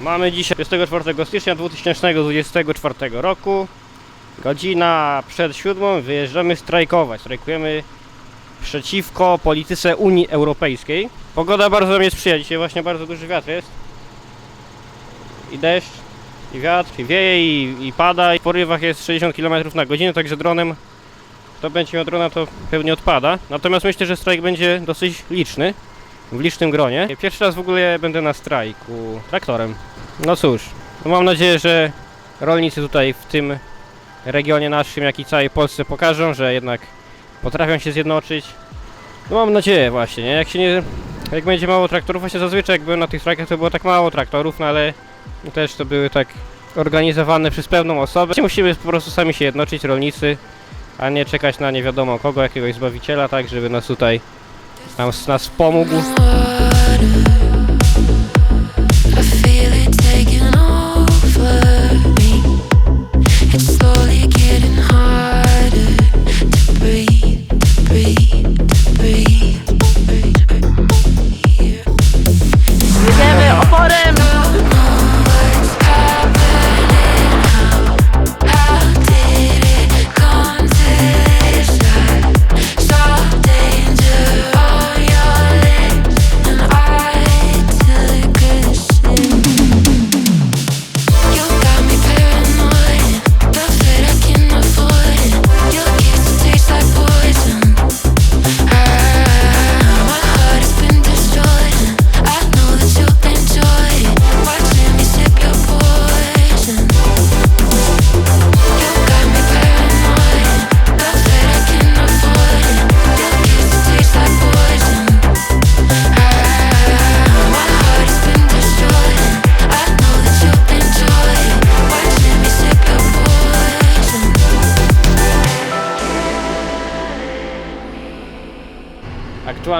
Mamy dzisiaj 24 stycznia 2024 roku. Godzina przed siódmą wyjeżdżamy strajkować. Strajkujemy przeciwko polityce Unii Europejskiej. Pogoda bardzo mnie sprzyja. Dzisiaj właśnie bardzo duży wiatr jest. I deszcz, i wiatr, i wieje, i, i pada. I w porywach jest 60 km na godzinę, także dronem kto będzie miał drona, to pewnie odpada. Natomiast myślę, że strajk będzie dosyć liczny. W licznym gronie. Pierwszy raz w ogóle będę na strajku traktorem. No cóż, no mam nadzieję, że rolnicy tutaj w tym regionie naszym, jak i całej Polsce pokażą, że jednak potrafią się zjednoczyć. No mam nadzieję właśnie, nie? Jak się nie... Jak będzie mało traktorów, właśnie zazwyczaj jak byłem na tych strajkach, to było tak mało traktorów, no ale też to były tak organizowane przez pewną osobę. Musimy po prostu sami się jednoczyć, rolnicy, a nie czekać na nie wiadomo kogo, jakiegoś zbawiciela, tak, żeby nas tutaj nam, nas pomógł.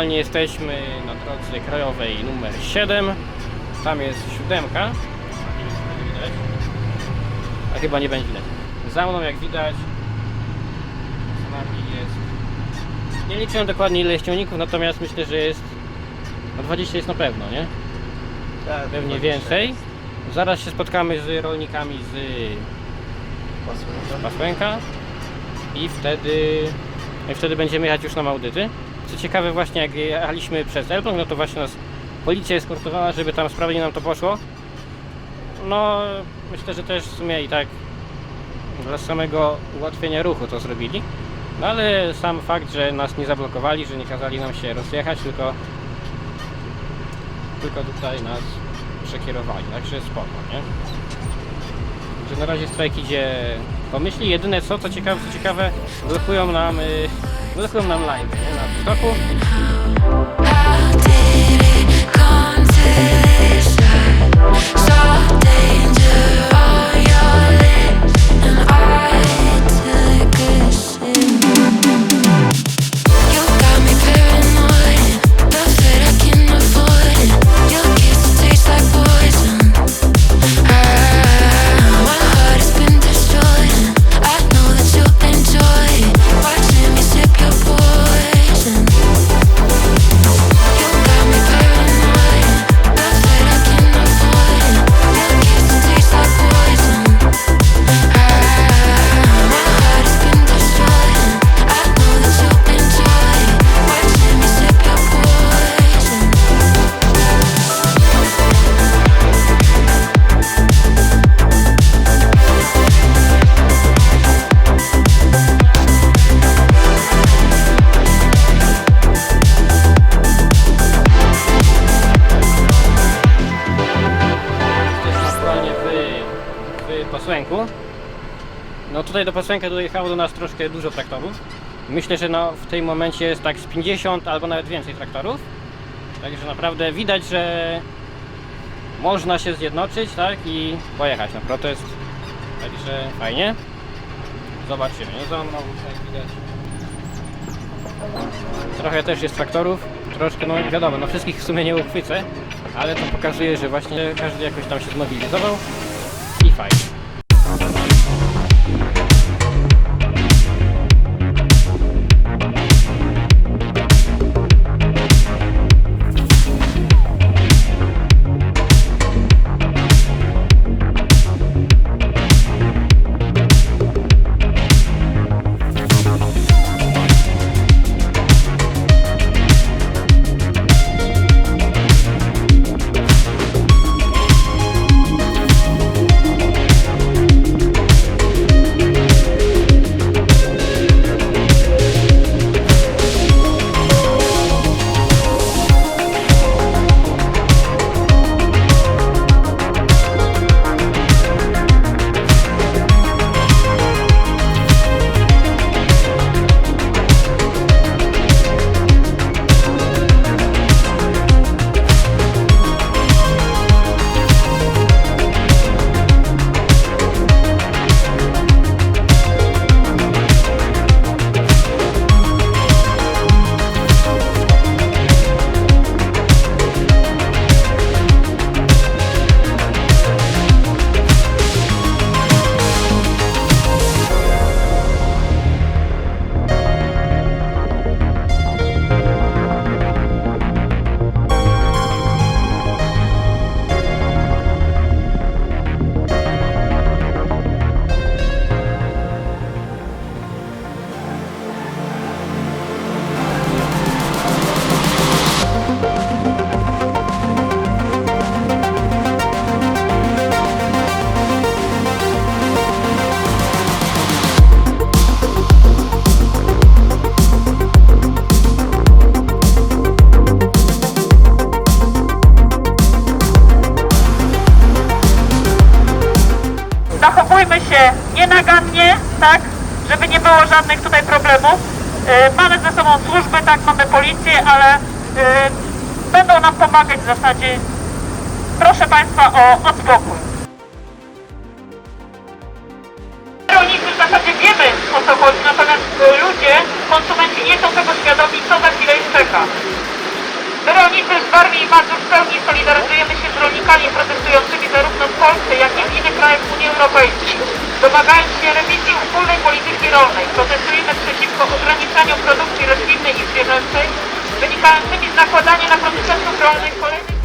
Aktualnie jesteśmy na drodze krajowej numer 7. Tam jest siódemka. A chyba nie będzie widać. Za mną jak widać nami jest. Nie liczyłem dokładnie ile jest ciągników, natomiast myślę, że jest. No 20 jest na pewno, nie? Tak, Pewnie więcej. Zaraz się spotkamy z rolnikami z Pasłęka i wtedy, i wtedy będziemy jechać już na Małdyty. Co ciekawe właśnie jak jechaliśmy przez Elbląg, no to właśnie nas policja eskortowała, żeby tam sprawnie nam to poszło. No myślę, że też w sumie i tak dla samego ułatwienia ruchu to zrobili. No ale sam fakt, że nas nie zablokowali, że nie kazali nam się rozjechać, tylko tylko tutaj nas przekierowali, także spoko, nie? Że na razie strajk idzie po myśli. Jedyne co, co ciekawe, co ciekawe, blokują nam, y, blokują nam live, nie? Na to tutaj do Pasłęka dojechało do nas troszkę dużo traktorów. Myślę, że no, w tym momencie jest tak z 50 albo nawet więcej traktorów. Także naprawdę widać, że można się zjednoczyć, tak? I pojechać na protest. Także fajnie. Zobaczymy. No za widać. Trochę też jest traktorów. Troszkę, no wiadomo, no wszystkich w sumie nie uchwycę, ale to pokazuje, że właśnie każdy jakoś tam się zmobilizował i fajnie. Tak, żeby nie było żadnych tutaj problemów. E, Mamy ze sobą służby, tak, mamy policję, ale e, będą nam pomagać w zasadzie. Proszę Państwa o odspokój. Rolnicy w zasadzie wiemy o co chodzi, natomiast e, ludzie, konsumenci nie są tego świadomi, co za chwilę ich czeka. My rolnicy z Warmii i Mazur w pełni solidaryzujemy się z rolnikami protestującymi zarówno w Polsce, jak i w innych krajach Unii Europejskiej. Domagając się rewizji wspólnej polityki rolnej, protestujemy przeciwko ograniczaniu produkcji roślinnej i zwierzęcej, wynikającymi z nakładania na producentów rolnych kolejnych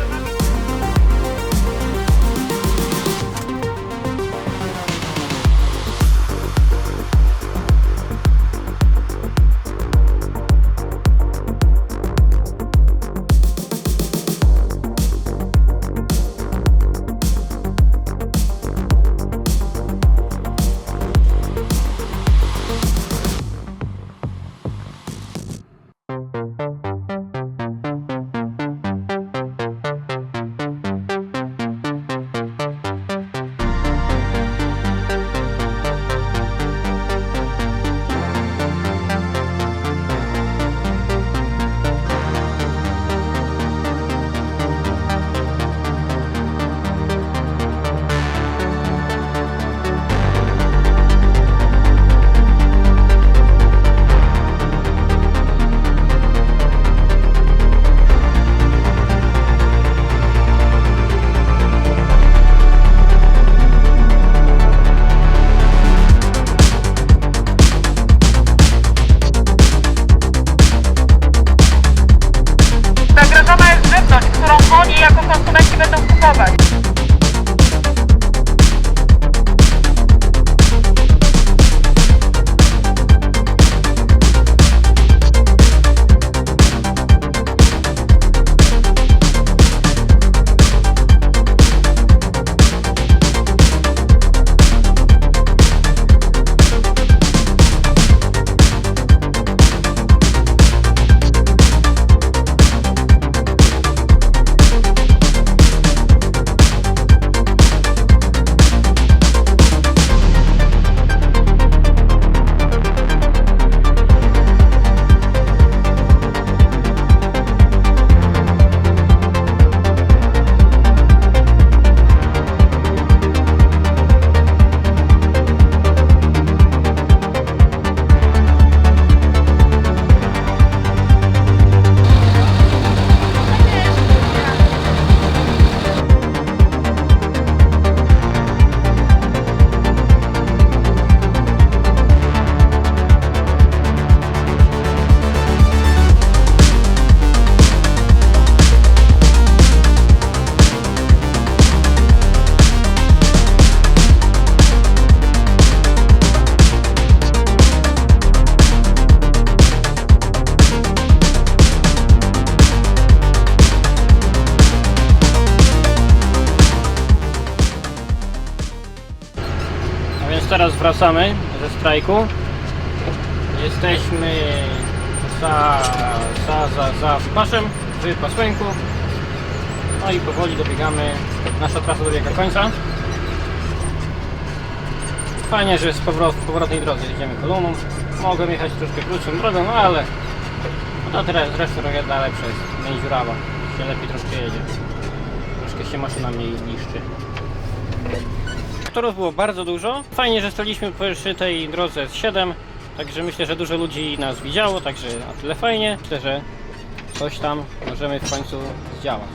wracamy ze strajku. Jesteśmy za, za, za, za wypaszem, w Pasłęku. No i powoli dobiegamy, nasza trasa dobiega końca. Fajnie, że z powrot, powrotnej drodze jedziemy koluną. Mogłem jechać troszkę krótszą drogą, no ale no teraz zresztą droga lepsza jest, mniej dziurawa. Się lepiej troszkę jedzie. Troszkę się maszyna mniej niszczy. Torów było bardzo dużo. Fajnie, że staliśmy przy tej drodze z 7, także myślę, że dużo ludzi nas widziało, także na tyle fajnie. Myślę, że coś tam możemy w końcu zdziałać.